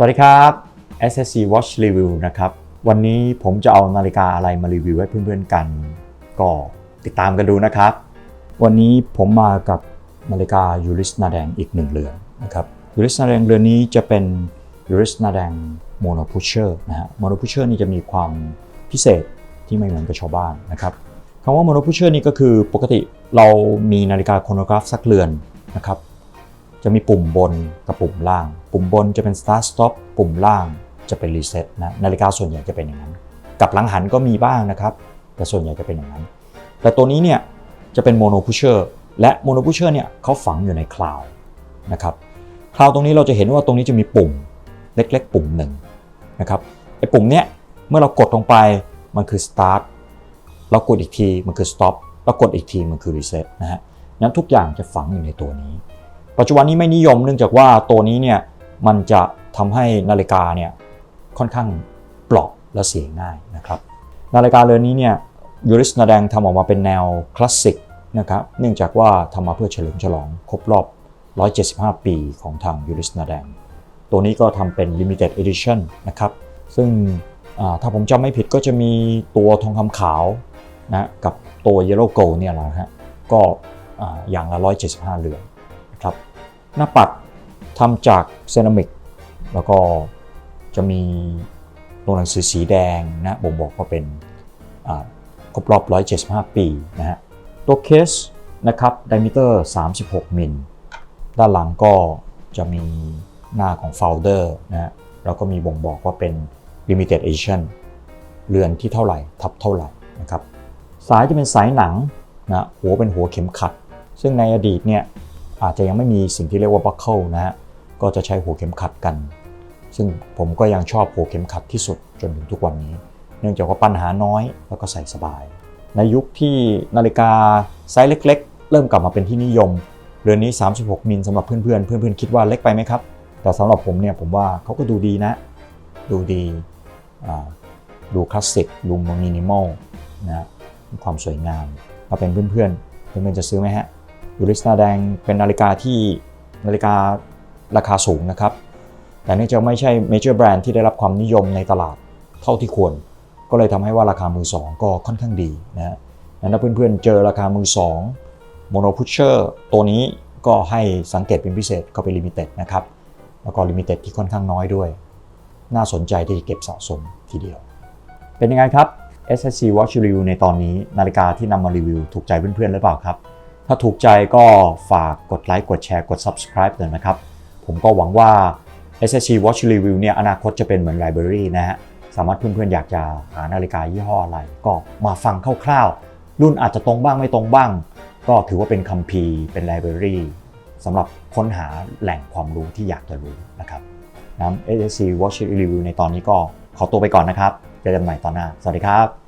สวัสดีครับ SSC Watch Review นะครับ วันนี้ผมจะเอานาฬิกาอะไรมารีวิวให้เพื่อนๆกัน ก็ติดตามกันดูนะครับ วันนี้ผมมากับนาฬิกายูริสนาแดงอีกหนึ่งเรือนนะครับยูริสนาแดงเรือนนี้จะเป็นยูริสนาแดงโมโนพุชเชอร์นะฮะโมโนพุชเชอร์นี่จะมีความพิเศษที่ไม่เหมือนกับชาวบ้านนะครับคำว่าโมโนพุชเชอร์นี่ก็คือปกติเรามีนาฬิกาโครโนกราฟสักเรือนนะครับ จะมีปุ่มบนกับปุ่มล่าง ปุ่มบนจะเป็น start stop ปุ่มล่างจะเป็น reset นะนาฬิกาส่วนใหญ่จะเป็นอย่างนั้น กับหลังหันก็มีบ้างนะครับ แต่ส่วนใหญ่จะเป็นอย่างนั้น แต่ตัวนี้เนี่ยจะเป็น mono pusher และ mono pusher เนี่ยเขาฝังอยู่ในคลาวนะครับคลาวตรงนี้เราจะเห็นว่าตรงนี้จะมีปุ่มเล็กๆ ปุ่มหนึ่งนะครับไอ้ปุ่มเนี้ยเมื่อเรากดลงไปมันคือ start เรากดอีกทีมันคือ stop เรากดอีกทีมันคือ reset นะฮะนั้นทุกอย่างจะฝังอยู่ในตัวนี้ ปัจจุบันนี้ไม่นิยมเนื่องจากว่าตัวนี้เนี่ยมันจะทำให้นาฬิกาเนี่ยค่อนข้างเปราะและเสียง่ายนะครับนาฬิกาเรือนนี้เนี่ยยูริสนาแดงทำออกมาเป็นแนวคลาสสิกนะครับเนื่องจากว่าทำมาเพื่อเฉลิมฉลองครบรอบ 175 ปีของทางยูริสนาแดง ตัวนี้ก็ทำเป็น Limited Edition นะครับ ซึ่งถ้าผมจำไม่ผิดก็จะมีตัวทองคำขาวนะกับตัว Yellow Gold เนี่ยแหละฮะก็อย่างละ 175 เหรือนนะครับ หน้าปัดทำจากเซรามิก แล้วก็จะมีตัวหนังสือสีแดงนะบ่งบอกว่าเป็นครบรอบ 175 ปีนะฮะตัวเคสนะครับไดมิเตอร์ 36 มิล ด้านหลังก็จะมีหน้าของโฟลเดอร์นะฮะแล้วก็มีบ่งบอกว่าเป็น Limited Edition เรือนที่เท่าไหร่ทับเท่าไหร่นะครับสายจะเป็นสายหนังนะหัวเป็นหัวเข็มขัด ซึ่งในอดีตเนี่ย อาจจะยังไม่มีสิ่งที่เรียกว่า buckle นะฮะก็จะใช้หัวเข็มขัดกัน ซึ่งผมก็ยังชอบหัวเข็มขัดที่สุดจนถึงทุกวันนี้ เนื่องจากว่าปัญหาน้อยแล้วก็ใส่สบาย ในยุคที่นาฬิกาไซส์เล็ก ๆ เริ่มกลับมาเป็นที่นิยมเรือนนี้ 36 มิลสำหรับเพื่อนๆ เพื่อนๆ คิดว่าเล็กไปไหมครับ แต่สำหรับผมเนี่ยผมว่าเขาก็ดูดีนะ ดูดี ดูคลาสสิก ดูมินิมอลนะ ความสวยงามถ้าเป็นเพื่อนๆ เพื่อนๆ จะซื้อไหมฮะ ยูริสนาแดงเป็นนาฬิกาที่นาฬิการาคาสูงนะครับ แต่เนื่องจากไม่ใช่เมเจอร์แบรนด์ที่ได้รับความนิยมในตลาดเท่าที่ควร ก็เลยทำให้ว่าราคามือสองก็ค่อนข้างดีนะฮะงั้นถ้าเพื่อนๆเจอราคามือสองโมโนพุชเชอร์ตัวนี้ก็ให้สังเกตเป็นพิเศษก็เป็นลิมิเต็ดนะครับ แล้วก็ลิมิเต็ดที่ค่อนข้างน้อยด้วย น่าสนใจที่จะเก็บสะสมทีเดียว เป็นยังไงครับ SSC Watch Review ในตอนนี้นาฬิกาที่นำมารีวิวถูกใจเพื่อนๆหรือเปล่าครับ ถ้าถูกใจก็ฝากกดไลค์กดแชร์กด subscribe เลยนะครับ ผมก็หวังว่า SSC Watch Review เนี่ยอนาคตจะเป็นเหมือน Library นะฮะ สามารถเพื่อนๆ อยากจะหานาฬิกายี่ห้ออะไร ก็มาฟังคร่าวๆ รุ่นอาจจะตรงบ้างไม่ตรงบ้าง ก็ถือว่าเป็นคัมภีร์เป็น Library สำหรับค้นหาแหล่งความรู้ที่อยากจะรู้นะครับนะ SSC Watch Review ในตอนนี้ก็ขอตัวไปก่อนนะครับเจอกันใหม่ตอนหน้า สวัสดีครับ